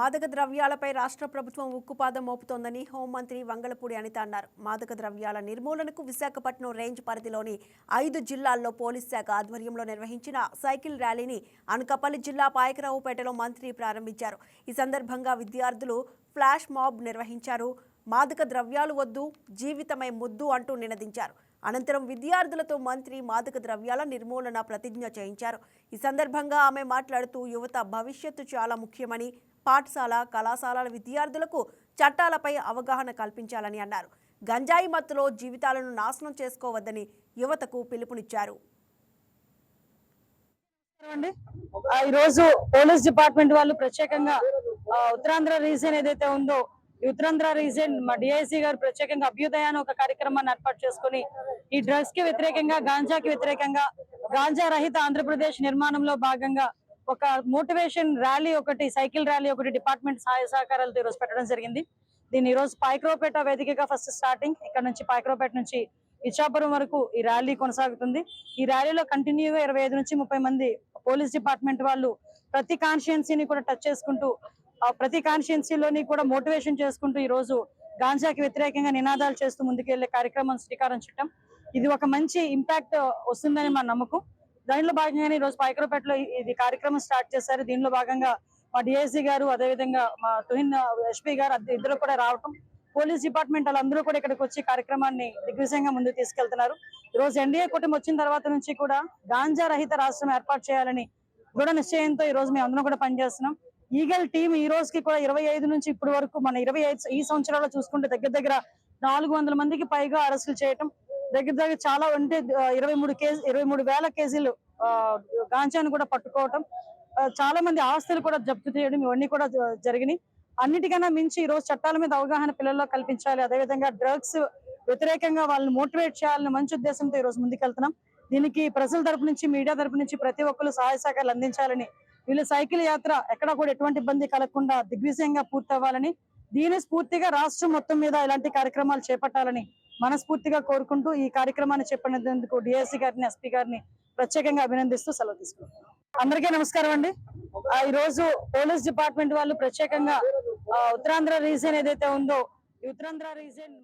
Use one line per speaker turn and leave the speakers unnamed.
మాదక ద్రవ్యాలపై రాష్ట్ర ప్రభుత్వం ఉక్కుపాదం మోపుతోందని హోంమంత్రి వంగలపూడి అనిత అన్నారు. మాదక ద్రవ్యాల నిర్మూలనకు విశాఖపట్నం రేంజ్ పరిధిలోని ఐదు జిల్లాల్లో పోలీస్ శాఖ ఆధ్వర్యంలో నిర్వహించిన సైకిల్ ర్యాలీని అనకాపల్లి జిల్లా పాయకరావుపేటలో మంత్రి ప్రారంభించారు. ఈ సందర్భంగా విద్యార్థులు ఫ్లాష్ మాబ్ నిర్వహించారు. మాదక ద్రవ్యాలు వద్దు జీవితమే ముద్దు అంటూ నినదించారు. అనంతరం విద్యార్థులతో మంత్రి మాదక ద్రవ్యాల నిర్మూలన ప్రతిజ్ఞ చేయించారు. ఈ సందర్భంగా ఆమె మాట్లాడుతూ యువత భవిష్యత్తు చాలా ముఖ్యమని పాఠశాల కళాశాలల విద్యార్థులకు చట్టాలపై అవగాహన కల్పించాలని అన్నారు. గంజాయి మత్తులో జీవితాలను నాశనం చేసుకోవద్దని యువతకు పిలుపునిచ్చారు.
ఈరోజు పోలీస్ డిపార్ట్మెంట్ వాళ్ళు ప్రత్యేకంగా ఉత్తరాంధ్ర రీజన్ ఏదైతే ఉందో ఈ ఉత్తరాంధ్ర రీజన్ మా డిఐసి గారు ప్రత్యేకంగా అభ్యుదయ అని ఒక కార్యక్రమాన్ని ఏర్పాటు చేసుకుని ఈ డ్రగ్స్కి వ్యతిరేకంగా గాంజాకి వ్యతిరేకంగా గాంజా రహిత ఆంధ్రప్రదేశ్ నిర్మాణంలో భాగంగా ఒక మోటివేషన్ ర్యాలీ ఒకటి సైకిల్ ర్యాలీ ఒకటి డిపార్ట్మెంట్ సహాయ సహకారాలతో ఈరోజు పెట్టడం జరిగింది. దీన్ని ఈ రోజు పాయక్రోపేట వేదికగా ఫస్ట్ స్టార్టింగ్. ఇక్కడ నుంచి పాయక్రోపేట నుంచి ఇచ్చాపురం వరకు ఈ ర్యాలీ కొనసాగుతుంది. ఈ ర్యాలీలో కంటిన్యూగా ఇరవై ఐదు నుంచి ముప్పై మంది పోలీస్ డిపార్ట్మెంట్ వాళ్ళు ప్రతి కాన్స్టిట్యున్సీని కూడా టచ్ చేసుకుంటూ ప్రతి కాన్స్టిట్యున్సీలోని కూడా మోటివేషన్ చేసుకుంటూ ఈ రోజు గాంజాకి వ్యతిరేకంగా నినాదాలు చేస్తూ ముందుకెళ్ళే కార్యక్రమం శ్రీకారం చుట్టాం. ఇది ఒక మంచి ఇంపాక్ట్ వస్తుందని మా నమ్మకం. దానిలో భాగంగానే ఈ రోజు పాయకరపేటలో ఇది కార్యక్రమం స్టార్ట్ చేశారు. దీనిలో భాగంగా మా డిఐసి గారు అదేవిధంగా మా తుహిన్ ఎస్పీ గారు ఇద్దరు కూడా రావటం. పోలీస్ డిపార్ట్మెంట్ వాళ్ళందరూ కూడా ఇక్కడికి వచ్చి కార్యక్రమాన్ని దిగ్విజయంగా ముందుకు తీసుకెళ్తున్నారు. ఈ రోజు ఎన్డీఏ కూటమి వచ్చిన తర్వాత నుంచి కూడా గాంజా రహిత రాష్ట్రం ఏర్పాటు చేయాలని దృఢ నిశ్చయంతో ఈ రోజు మేము అందరం కూడా పనిచేస్తున్నాం. ఈగల్ టీం ఈ రోజుకి కూడా ఇరవై ఐదు నుంచి ఇప్పటి వరకు మన ఇరవై ఐదు ఈ సంవత్సరాల్లో చూసుకుంటే దగ్గర దగ్గర నాలుగు వందల మందికి పైగా అరెస్టులు చేయటం దగ్గర దగ్గర చాలా అంటే ఇరవై మూడు కేజీ ఇరవై మూడు వేల కేజీలు గాంజాను కూడా పట్టుకోవటం. చాలా మంది ఆస్తులు కూడా జప్తు చేయడం ఇవన్నీ కూడా జ- జరిగినాయి. అన్నిటికన్నా మించి ఈ రోజు చట్టాల మీద అవగాహన పిల్లల్లో కల్పించాలి. అదేవిధంగా డ్రగ్స్ వ్యతిరేకంగా వాళ్ళని మోటివేట్ చేయాలని మంచి ఉద్దేశంతో ఈ రోజు ముందుకెళ్తున్నాం. దీనికి ప్రజల తరపు నుంచి మీడియా తరపు నుంచి ప్రతి ఒక్కరు సహాయ సహకారాలు అందించాలని వీళ్ళ సైకిల్ యాత్ర ఎక్కడ కూడా ఎటువంటి ఇబ్బంది కలగకుండా దిగ్విజయంగా పూర్తి అవ్వాలని దీని స్ఫూర్తిగా రాష్ట్రం మొత్తం మీద ఇలాంటి కార్యక్రమాలు చేపట్టాలని మనస్ఫూర్తిగా కోరుకుంటూ ఈ కార్యక్రమాన్ని చెప్పినందుకు డిఎస్సి గారిని ఎస్పీ గారిని ప్రత్యేకంగా అభినందిస్తూ సెలవు తీసుకుంటున్నాం. అందరికీ నమస్కారం అండి. ఈ రోజు పోలీస్ డిపార్ట్మెంట్ వాళ్ళు ప్రత్యేకంగా ఉత్తరాంధ్ర రీజన్ ఏదైతే ఉందో ఈ ఉత్తరాంధ్ర రీజన్